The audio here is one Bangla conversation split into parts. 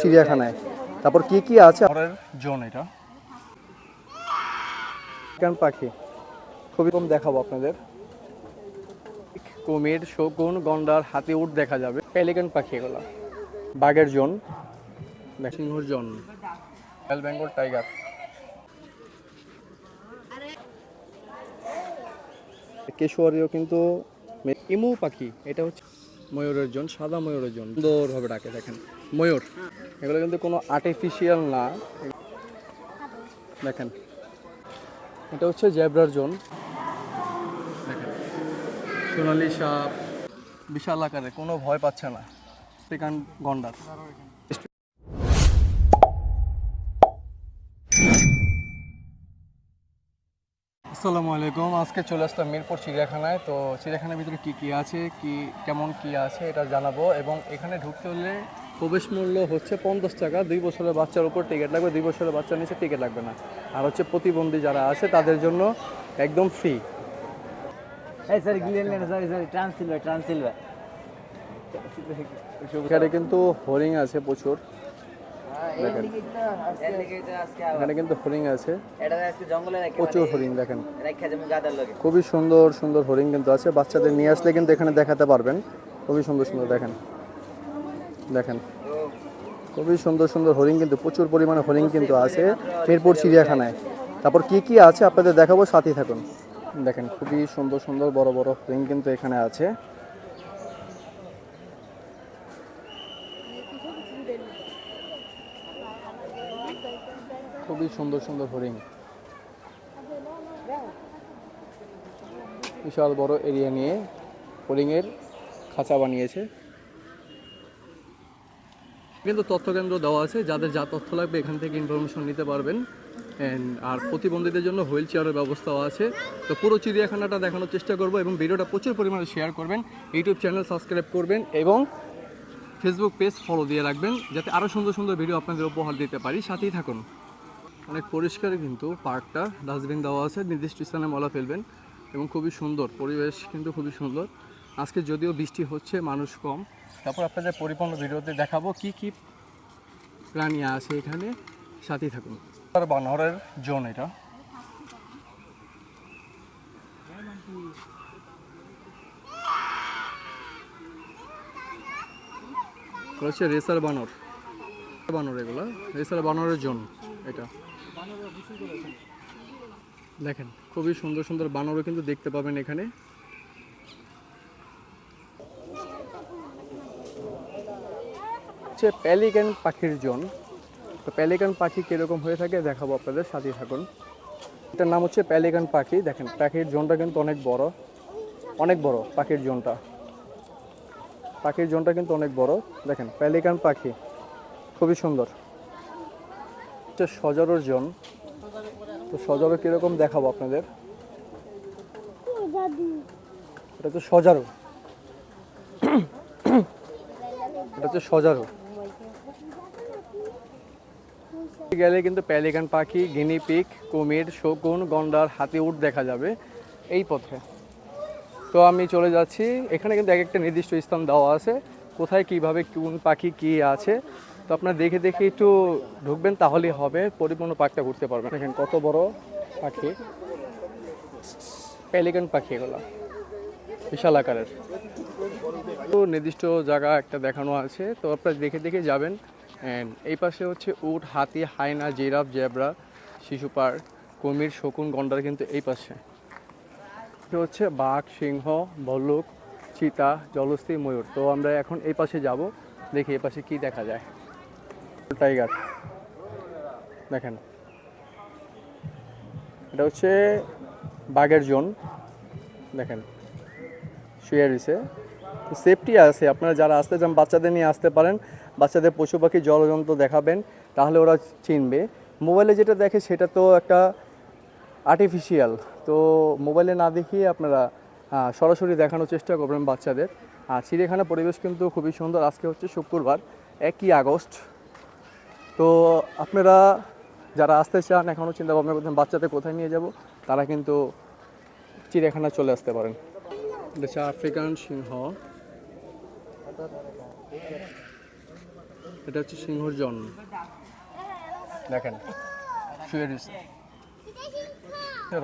চিড়িয়াখানায়। তারপর কি কি আছে? জোন এটা। পাখি। খুবই কম দেখাবো আপনাদের। কুমির শকুন গন্ডার হাতি উট দেখা যাবে। পেলিকান পাখি এগুলো। বাঘের জোন। সিংহর জোন। রয়্যাল বেঙ্গল টাইগার কেশোয়ারিও কিন্তু ইমু পাখি। এটা হচ্ছে ময়ূরের জন, সাদা ময়ূরের জন। সুন্দরভাবে ডাকে, দেখেন। ময়ূর, এগুলো কিন্তু কোনো আর্টিফিশিয়াল না। দেখেন, এটা হচ্ছে জেব্রার জোন। দেখেন, সোনালি সাপ, বিশাল আকারে, কোনো ভয় পাচ্ছে না। সেখান গন্ডার। আসসালামু আলাইকুম। আজকে চলে আসলাম মিরপুর চিড়িয়াখানায়। তো চিড়িয়াখানার ভিতরে কি কি আছে কি কেমন কি আছে এটা জানাব এবং এখানে ঢুকতে হলে প্রবেশ মূল্য হচ্ছে পঞ্চাশ টাকা। দুই বছরের বাচ্চার উপর টিকিট লাগবে দুই বছরের বাচ্চার নিচে টিকিট লাগবে না। আর হচ্ছে প্রতিবন্ধী যারা আছে তাদের জন্য একদম ফ্রি এই স্যার গ্লিয়ারল্যান্ড সরি সরি ট্রান্সিলভার ট্রান্সিলভার এখানে কিন্তু হরিং আছে প্রচুর। এখানে কিন্তু হরিং আছে। এটা আজকে জঙ্গলে রাখে প্রচুর হরিণ দেখেন। রাখা যেমন গাদার লগে। খুবই সুন্দর সুন্দর হরিণ কিন্তু আছে। বাচ্চাদের নিয়ে আসলে কিন্তু এখানে দেখাতে পারবেন। খুবই সুন্দর সুন্দর দেখেন। দেখেন। খুবই সুন্দর সুন্দর হরিণ কিন্তু প্রচুর পরিমাণে হরিণ কিন্তু আছে মিরপুর চিড়িয়াখানায়। তারপর কি কি আছে আপনাদের দেখাবো সাথেই থাকুন। দেখেন খুবই সুন্দর সুন্দর বড় বড় হরিণ কিন্তু এখানে আছে। খুবই সুন্দর সুন্দর হরিণ। বিশাল বড় এরিয়া নিয়ে হরিণের খাঁচা বানিয়েছে। কিন্তু তথ্য কেন্দ্র দেওয়া আছে, যাদের যা তথ্য লাগবে এখান থেকে ইনফরমেশন নিতে পারবেন। আর প্রতিবন্ধীদের জন্য হুইল চেয়ারের ব্যবস্থাও আছে। তো পুরো চিড়িয়াখানাটা দেখানোর চেষ্টা করব এবং ভিডিওটা প্রচুর পরিমাণে শেয়ার করবেন। ইউটিউব চ্যানেল সাবস্ক্রাইব করবেন এবং ফেসবুক পেজ ফলো দিয়ে রাখবেন, যাতে আরও সুন্দর সুন্দর ভিডিও আপনাদের উপহার দিতে পারি। সাথেই থাকুন। অনেক পরিষ্কার কিন্তু পার্কটা। ডাস্টবিন দেওয়া আছে, নির্দিষ্ট স্থানে মলা ফেলবেন এবং খুবই সুন্দর, পরিবেশ কিন্তু খুবই সুন্দর। আজকে যদিও বৃষ্টি হচ্ছে, মানুষ কম। তারপর আপনাদের পরিপূর্ণ ভিডিওতে দেখাবো কি কি প্রাণী আছে এখানে। সাথেই থাকুন। বানরের জোন এটা। হচ্ছে রেসার বানর। বানর এগুলো। রেসার বানরের জোন এটা। দেখেন, খুবই সুন্দর সুন্দর বানরও কিন্তু দেখতে পাবেন এখানে। হচ্ছে প্যালিকান পাখির জোন। তো প্যালিকান পাখি কীরকম হয়ে থাকে দেখাবো আপনাদের সাথে থাকুন। এটার নাম হচ্ছে প্যালিকান পাখি। দেখেন, পাখির জোনটা কিন্তু অনেক বড়। অনেক বড় পাখির জোনটা। পাখির জোনটা কিন্তু অনেক বড়। দেখেন প্যালিকান পাখি। খুবই সুন্দর। হচ্ছে সজারোর জন। তো সজারো কীরকম দেখাবো আপনাদের? এটা তো সজারো। এটা হচ্ছে সজারো। গেলে কিন্তু প্যালিকান পাখি, গিনি পিক, কুমির, শকুন, গন্ডার, হাতি, উট দেখা যাবে এই পথে। তো আমি চলে যাচ্ছি। এখানে কিন্তু এক একটা নির্দিষ্ট স্থান দেওয়া আছে। কোথায় কীভাবে কোন পাখি কি আছে তো আপনারা দেখে দেখে একটু ঢুকবেন, তাহলেই হবে। পরিপূর্ণ পার্কটা ঘুরতে পারবেন। দেখেন কত বড় পাখি। পেলিকান পাখি এগুলো। বিশাল আকারের। তো নির্দিষ্ট জায়গা একটা দেখানো আছে। তো আপনারা দেখে দেখে যাবেন। অ্যান্ড এই পাশে হচ্ছে উট, হাতি হায়না জিরাফ, জেব্রা, শিশু পার্ক কুমির, শকুন, গন্ডার কিন্তু এই পাশে। হচ্ছে বাঘ, সিংহ, ভল্লুক, চিতা, জলস্থি, ময়ূর। তো আমরা এখন এই পাশে যাব। দেখি এই পাশে কি দেখা যায়। টাইগার। দেখেন। এটা হচ্ছে বাঘের জোন। দেখেন। শুয়ে রয়েছে। সেফটি আছে। আপনারা যারা আসতে চান, বাচ্চাদের নিয়ে আসতে পারেন। বাচ্চাদের পশু পাখি জলজন্তু দেখাবেন। তাহলে ওরা চিনবে। মোবাইলে যেটা দেখে, সেটা তো একটা আর্টিফিশিয়াল তো মোবাইলে না দেখিয়ে আপনারা সরাসরি দেখানোর চেষ্টা করবেন বাচ্চাদের। আর চিড়িয়াখানা পরিবেশ কিন্তু খুবই সুন্দর। আজকে হচ্ছে শুক্রবার, একই আগস্ট। তো আপনারা যারা আসতে চান এখনও চিন্তা ভাবনা করছেন বাচ্চাদের কোথায় নিয়ে যাব, তারা কিন্তু চিড়িয়াখানা চলে আসতে পারেন। আফ্রিকান সিংহ। এটা হচ্ছে সিংহর জন দেখেন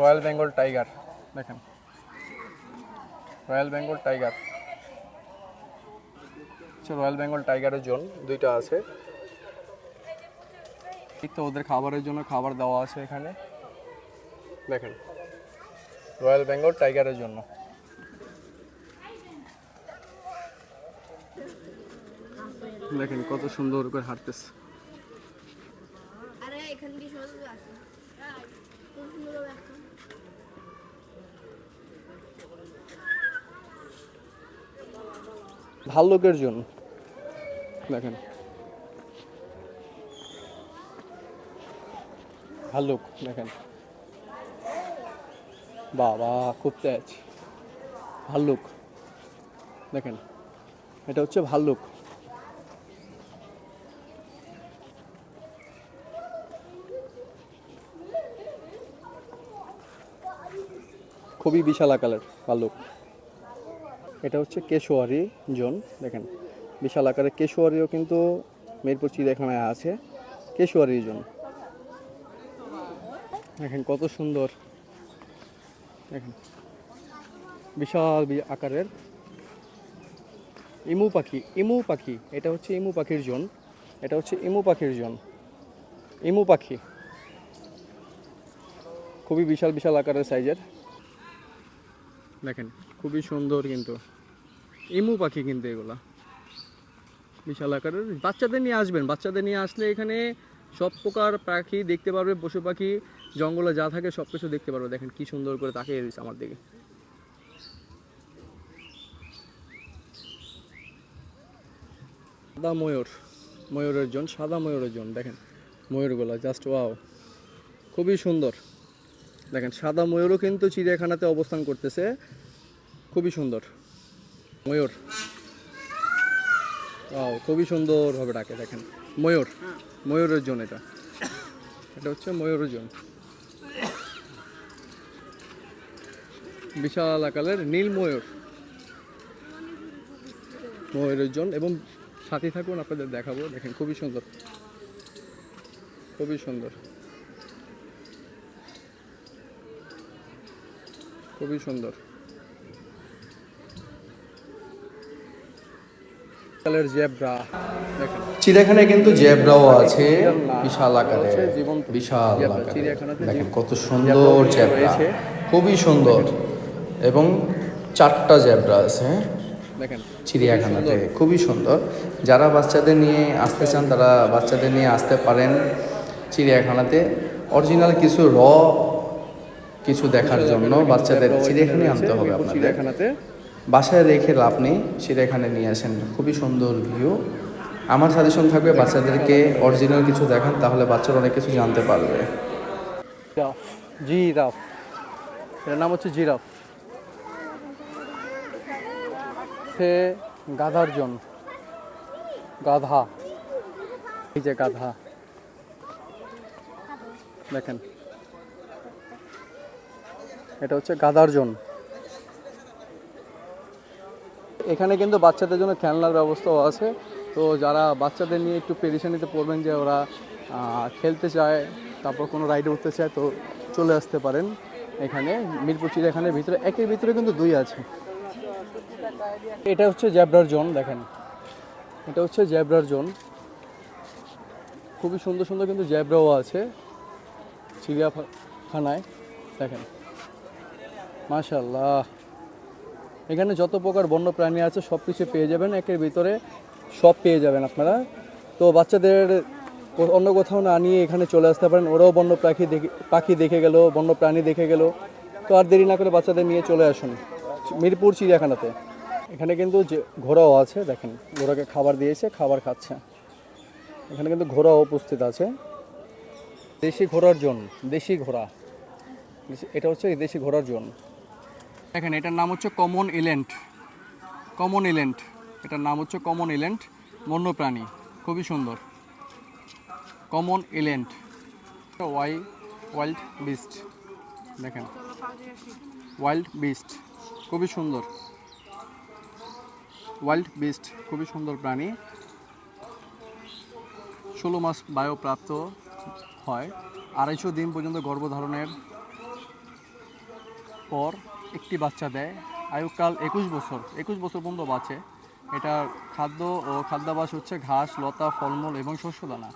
রয়্যাল বেঙ্গল টাইগার, দেখেন। Royal Bengal tiger. Royal Bengal টাইগারের জোন, দুইটা আছে। এই তো ওদের খাবারের জন্য খাবার দেওয়া আছে এখানে। দেখেন রয়্যাল বেঙ্গল টাইগারের জন্য। দেখেন কত সুন্দর করে হাঁটতেছে। ভাল্লুকের জন্য। দেখেন। ভাল্লুক দেখেন। বাবা, খুব তেজ। ভাল্লুক দেখেন। এটা হচ্ছে ভাল্লুক খুবই বিশাল আকারের ভাল্লুক এটা হচ্ছে কেশোয়ারি জোন, দেখেন। বিশাল আকারের কেশোয়ারিও কিন্তু মিরপুর চিড়িয়াখানায় আছে। Cassowary zone. দেখেন কত সুন্দর। দেখেন। বিশাল আকারের। ইমু পাখি ইমু পাখি। এটা হচ্ছে ইমু পাখির জোন। এটা হচ্ছে ইমু পাখির জোন। ইমু পাখি। খুবই বিশাল বিশাল আকারের সাইজের। দেখেন, খুবই সুন্দর কিন্তু। ইমু পাখি কিন্তু এগুলা। বিশাল আকারের। বাচ্চাদের নিয়ে আসবেন। বাচ্চাদের নিয়ে আসলে এখানে সব প্রকার পাখি দেখতে পারবে। পশু পাখি জঙ্গলে যা থাকে সব কিছু দেখতে পারবে। দেখেন কি সুন্দর করে তাকিয়ে দিচ্ছে আমার দিকে। সাদা ময়ূর, ময়ূরের জন, সাদা ময়ূরের জন, দেখেন। ময়ূরগুলো জাস্ট ওয়াও খুবই সুন্দর। দেখেন, সাদা ময়ূরও কিন্তু চিড়িয়াখানাতে অবস্থান করতেছে। খুবই সুন্দর। ময়ূর। ওয়াও খুবই সুন্দরভাবে ডাকে, দেখেন। ময়ূর, ময়ূরের জন এটা। এটা হচ্ছে ময়ূরের জন। বিশাল আকারের নীল ময়ূর। ময়ূরের জন এবং সাথে থাকুন আপনাদের দেখাবো। দেখেন খুবই সুন্দর। খুবই সুন্দর। খুবই সুন্দর। জেব্রা। চিড়িয়াখানায় কিন্তু জেব্রাও আছে। বিশাল আকারে। বিশাল আকারে। দেখেন কত সুন্দর জেব্রা। খুবই সুন্দর। এবং চারটা জেব্রা আছে? দেখেন। চিড়িয়াখানাতে। খুবই সুন্দর। যারা বাচ্চাদের নিয়ে আসতে চান তারা বাচ্চাদের নিয়ে আসতে পারেন চিড়িয়াখানাতে। অরিজিনাল কিছু র কিছু দেখার জন্য বাচ্চাদের এখানে আনতে হবে আপনাদের। চিড়িয়াখানাতে। বাসায় রেখে লাভ নেই চিড়িয়াখানে নিয়ে আসেন। খুবই সুন্দর ভিউ আমার সাজেশন থাকবে বাচ্চাদেরকে অরিজিনাল কিছু দেখান তাহলে বাচ্চারা অনেক কিছু জানতে পারবে। জিরাফ। এর নাম হচ্ছে জিরাফ। সে গাধার জন। গাধা। এই যে গাধা। দেখেন। এটা হচ্ছে গাধার জন। এখানে কিন্তু বাচ্চাদের জন্য খেলনার ব্যবস্থাও আছে। তো যারা বাচ্চাদের নিয়ে একটু পেরেশানিতে পড়বেন যে ওরা খেলতে চায়, তারপর কোনো রাইডে উঠতে চায়, তো চলে আসতে পারেন। এখানে মিরপুর চিড়িয়াখানার ভিতরে, একের ভিতরে কিন্তু দুই আছে। এটা হচ্ছে জ্যাবরার জোন, দেখেন। এটা হচ্ছে জ্যাবরার জোন। খুবই সুন্দর সুন্দর কিন্তু জ্যাবরাও আছে চিড়িয়াখানায়, দেখেন। মাশাল্লাহ এখানে যত প্রকার বন্য প্রাণী আছে সব কিছু পেয়ে যাবেন। একের ভিতরে সব পেয়ে যাবেন আপনারা। তো বাচ্চাদের অন্য কোথাও না নিয়ে এখানে চলে আসতে পারেন। ওরাও বন্য পাখি দেখে পাখি দেখে গেল বন্য প্রাণী দেখে গেল। তো আর দেরি না করে বাচ্চাদের নিয়ে চলে আসুন। মিরপুর চিড়িয়াখানাতে। এখানে কিন্তু যে ঘোড়াও আছে, দেখেন, ঘোড়াকে খাবার দিয়েছে, খাবার খাচ্ছে। এখানে কিন্তু ঘোড়াও উপস্থিত আছে। দেশি ঘোড়ার জন্য দেশি ঘোড়া। এটা হচ্ছে দেশি ঘোড়ার জন্য দেখেন, এটার নাম হচ্ছে কমন ইলেন্ট কমন ইলেন্ট এটার নাম হচ্ছে কমন ইলেন্ট বন্যপ্রাণী। খুবই সুন্দর। কমন ইলেন্ট ওয়াই, ওয়াইল্ড বিস্ট। দেখেন। Wild beast. খুবই সুন্দর। ওয়াইল্ড বিস্ট, খুবই সুন্দর প্রাণী। ষোলো মাস বায়োপ্রাপ্ত হয়। আড়াইশো দিন পর্যন্ত গর্ভধারণের পর একটি বাচ্চা দেয়। আয়ুকাল একুশ বছর একুশ বছর পর্যন্ত বাঁচে। এটার খাদ্য ও খাদ্যাভাস হচ্ছে ঘাস, লতা, ফলমূল এবং শস্যদানা।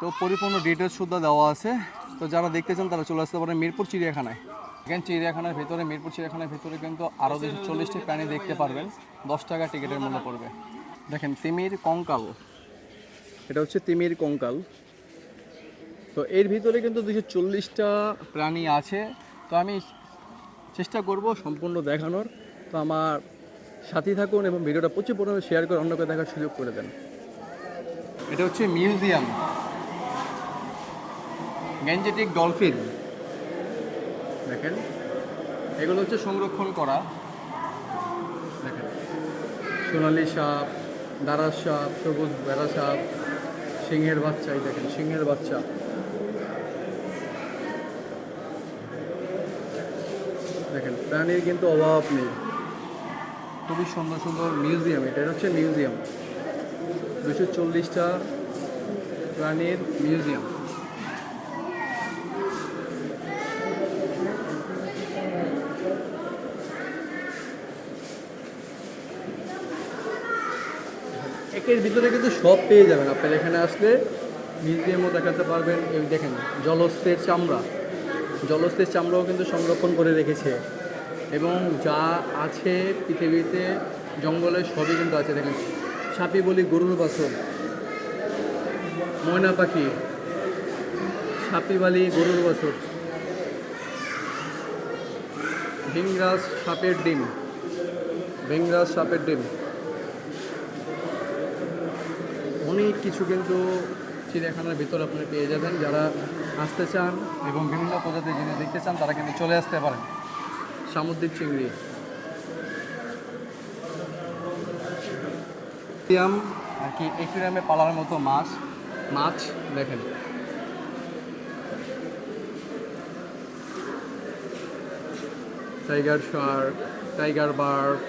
তো পরিপূর্ণ ডিটেলস সুদ্ধা দেওয়া আছে। তো যারা দেখতে চান তারা চলে আসতে পারেন মিরপুর চিড়িয়াখানায়। এখানে চিড়িয়াখানার ভেতরে, মিরপুর চিড়িয়াখানার ভেতরে কিন্তু আরও দুশো চল্লিশটি প্রাণী দেখতে পারবেন। দশ টাকা টিকিটের মূল্য পড়বে। দেখেন, তিমির কঙ্কাল। এটা হচ্ছে তিমির কঙ্কাল। তো এর ভিতরে কিন্তু দুশো চল্লিশটা প্রাণী আছে। তো আমি চেষ্টা করব সম্পূর্ণ দেখানোর। তো আমার সাথী থাকুন এবং ভিডিওটা প্রচুর পরিমাণে শেয়ার করে অন্যকে দেখার সুযোগ করে দেন। এটা হচ্ছে মিউজিয়াম। গ্যাঞ্জেটিক ডলফিন দেখেন। এগুলো হচ্ছে সংরক্ষণ করা। দেখেন। সোনালি সাপ দারাস সাপ, সবুজ বেড়া সাপ, সিংহের বাচ্চা, এই দেখেন, সিংহের বাচ্চা। দেখেন, প্রাণীর কিন্তু অভাব নেই। খুবই সুন্দর সুন্দর মিউজিয়াম এটা হচ্ছে মিউজিয়াম। দুশো চল্লিশটা প্রাণীর মিউজিয়াম। একের ভিতরে কিন্তু সব পেয়ে যাবেন। আপনার এখানে আসলে মিউজিয়ামও দেখাতে পারবেন। এই দেখেন জলস্থের চামড়া। জলস্থের চামড়াও কিন্তু সংরক্ষণ করে রেখেছে। এবং যা আছে পৃথিবীতে, জঙ্গলে সবই কিন্তু আছে। দেখেন, সাপি বলি গরুর বাসন ময়না পাখি। সাপি বালি গরুর বাছর। ভিংরাজ সাপের ডিম। ভিংরাজ সাপের ডিম। অনেক কিছু কিন্তু চিড়িয়াখানার ভিতর আপনি পেয়ে যাবেন। যারা আসতে চান এবং বিভিন্ন প্রজাতির জিনিস দেখতে চান, তারা কিন্তু চলে আসতে পারেন। সামুদ্রিক চিংড়ি। অ্যাকুয়ারিয়াম আর কি একুরিয়ামে পালার মতো মাছ। মাছ, দেখেন। Tiger shark, tiger bird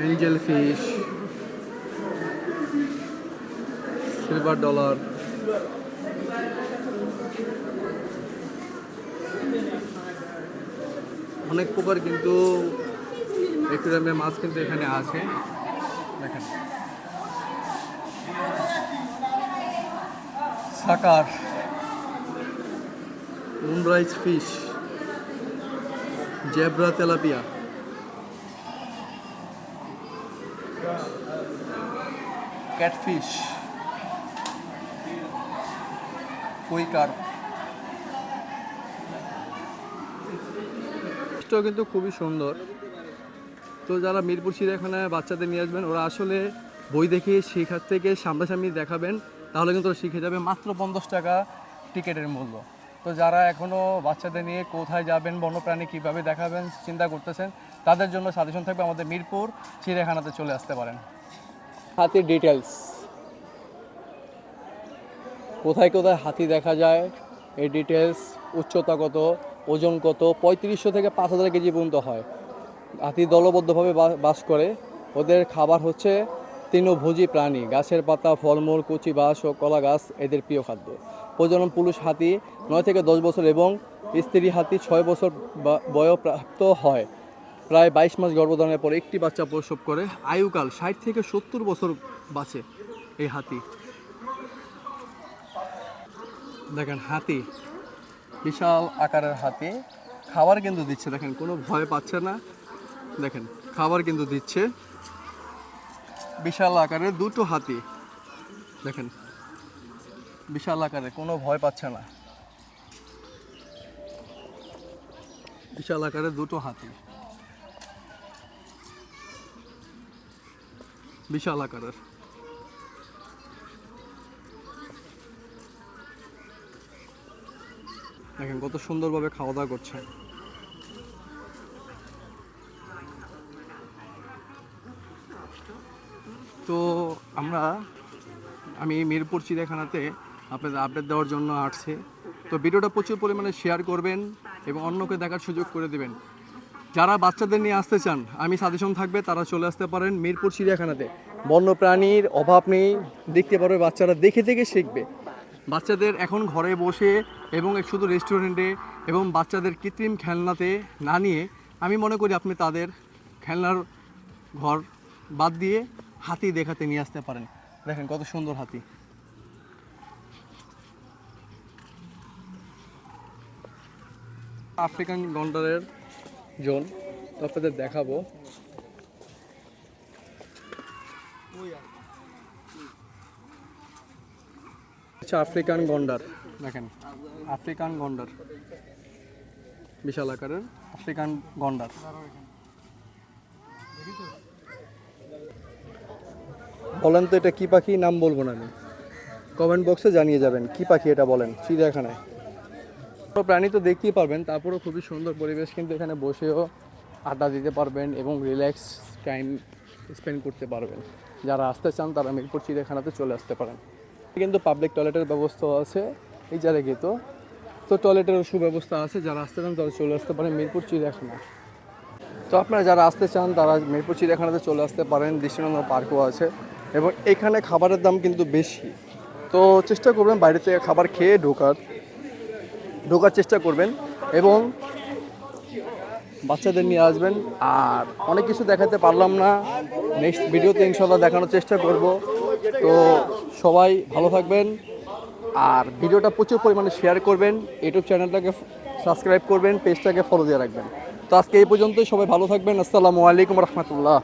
angel fish silver dollar অনেক প্রকার কিন্তু অ্যাকুরিয়ামে মাছ কিন্তু এখানে আছে। দেখেন। Sucker, moonrise fish, zebra tilapia. Catfish. Quicker এটাও কিন্তু খুবই সুন্দর। তো যারা মিরপুর চিড়িয়াখানায় বাচ্চাদের নিয়ে আসবেন, ওরা আসলে বই দেখে শেখার থেকে সামনাসামনি দেখাবেন, তাহলে কিন্তু ওরা শিখে যাবে মাত্র পঞ্চাশ টাকা টিকিটের মূল্য। তো যারা এখনও বাচ্চাদের নিয়ে কোথায় যাবেন, বন্যপ্রাণী কীভাবে দেখাবেন, চিন্তা করতেছেন, তাদের জন্য সাজেশন থাকবে আমাদের মিরপুর চিড়িয়াখানাতে চলে আসতে পারেন। হাতির ডিটেলস কোথায় কোথায় হাতি দেখা যায় এই ডিটেলস উচ্চতা কত, ওজন কত, পঁয়ত্রিশশো থেকে পাঁচ হাজার কেজি পর্যন্ত হয়। হাতি দলবদ্ধভাবে বাস করে। ওদের খাবার হচ্ছে তৃণভোজী প্রাণী, গাছের পাতা, ফলমূল, কুচি বাঁশ ও কলা গাছ এদের প্রিয় খাদ্য। প্রজনন পুরুষ হাতি নয় থেকে দশ বছর এবং স্ত্রী হাতি ছয় বছর বয়প্রাপ্ত হয়। প্রায় বাইশ মাস গর্ভধারণের পর একটি বাচ্চা প্রসব করে। আয়ুকাল ষাট থেকে সত্তর বছর বাঁচে এই হাতি। দেখেন হাতি, বিশাল আকারের হাতি। খাবার কিন্তু দিচ্ছে, দেখেন, কোনো ভয় পাচ্ছে না। দেখেন, খাবার কিন্তু দিচ্ছে। বিশাল আকারের দুটো হাতি। দেখেন, বিশাল আকারে, কোনো ভয় পাচ্ছে না। বিশাল আকারের দুটো হাতি। বিশাল আকারের। দেখেন, কত সুন্দরভাবে খাওয়া দাওয়া করছে। তো আমরা, আমি মিরপুর চিড়িয়াখানাতে আপনাদের আপডেট দেওয়ার জন্য আসছি। তো ভিডিওটা প্রচুর পরিমাণে শেয়ার করবেন এবং অন্যকে দেখার সুযোগ করে দেবেন। যারা বাচ্চাদের নিয়ে আসতে চান, আমি সাজেশন থাকবে, তারা চলে আসতে পারেন মিরপুর চিড়িয়াখানাতে। বন্যপ্রাণীর অভাব নেই, দেখতে পারবে, বাচ্চারা দেখে দেখে শিখবে। বাচ্চাদের এখন ঘরে বসে এবং শুধু রেস্টুরেন্টে এবং বাচ্চাদের কৃত্রিম খেলনাতে না নিয়ে, আমি মনে করি আপনি তাদের খেলনার ঘর বাদ দিয়ে হাতি দেখাতে নিয়ে আসতে পারেন। দেখেন কত সুন্দর হাতি। আফ্রিকান গন্ডারের জোন তো আপনাদের দেখাবো। আচ্ছা আফ্রিকান গন্ডার। দেখেন, আফ্রিকান গন্ডার। বিশাল আকারের আফ্রিকান গন্ডার। বলেন তো এটা কি পাখি? নাম বলব না আমি। কমেন্ট বক্সে জানিয়ে যাবেন, কি পাখি এটা বলেন, চিড়িয়াখানায়। প্রাণী তো দেখতেই পারবেন, তারপরেও খুবই সুন্দর পরিবেশ, কিন্তু এখানে বসেও আড্ডা দিতে পারবেন এবং রিল্যাক্স টাইম স্পেন্ড করতে পারবেন। যারা আসতে চান তারা মিরপুর চিড়িয়াখানাতে চলে আসতে পারেন। কিন্তু পাবলিক টয়লেটের ব্যবস্থাও আছে, এই জায়গায় গিয়ে তো তো টয়লেটেরও সুব্যবস্থা আছে, যারা আসতে চান তারা চলে আসতে পারেন মিরপুর চিড়িয়াখানা। তো আপনারা যারা আসতে চান তারা মিরপুর চিড়িয়াখানাতে চলে আসতে পারেন, দৃষ্টিনন্দন পার্কও আছে এবং এখানে খাবারের দাম কিন্তু বেশি। তো চেষ্টা করবেন বাইরে থেকে খাবার খেয়ে ঢোকার। ঢোকার চেষ্টা করবেন এবং বাচ্চাদের নিয়ে আসবেন। আর অনেক কিছু দেখাতে পারলাম না। নেক্সট ভিডিওতে ইনশাল্লাহ দেখানোর চেষ্টা করব। তো সবাই ভালো থাকবেন। আর ভিডিওটা প্রচুর পরিমাণে শেয়ার করবেন। ইউটিউব চ্যানেলটাকে সাবস্ক্রাইব করবেন। পেজটাকে ফলো দিয়ে রাখবেন। তো আজকে এই পর্যন্তই। সবাই ভালো থাকবেন। আসসালামু আলাইকুম রহমতুল্লাহ।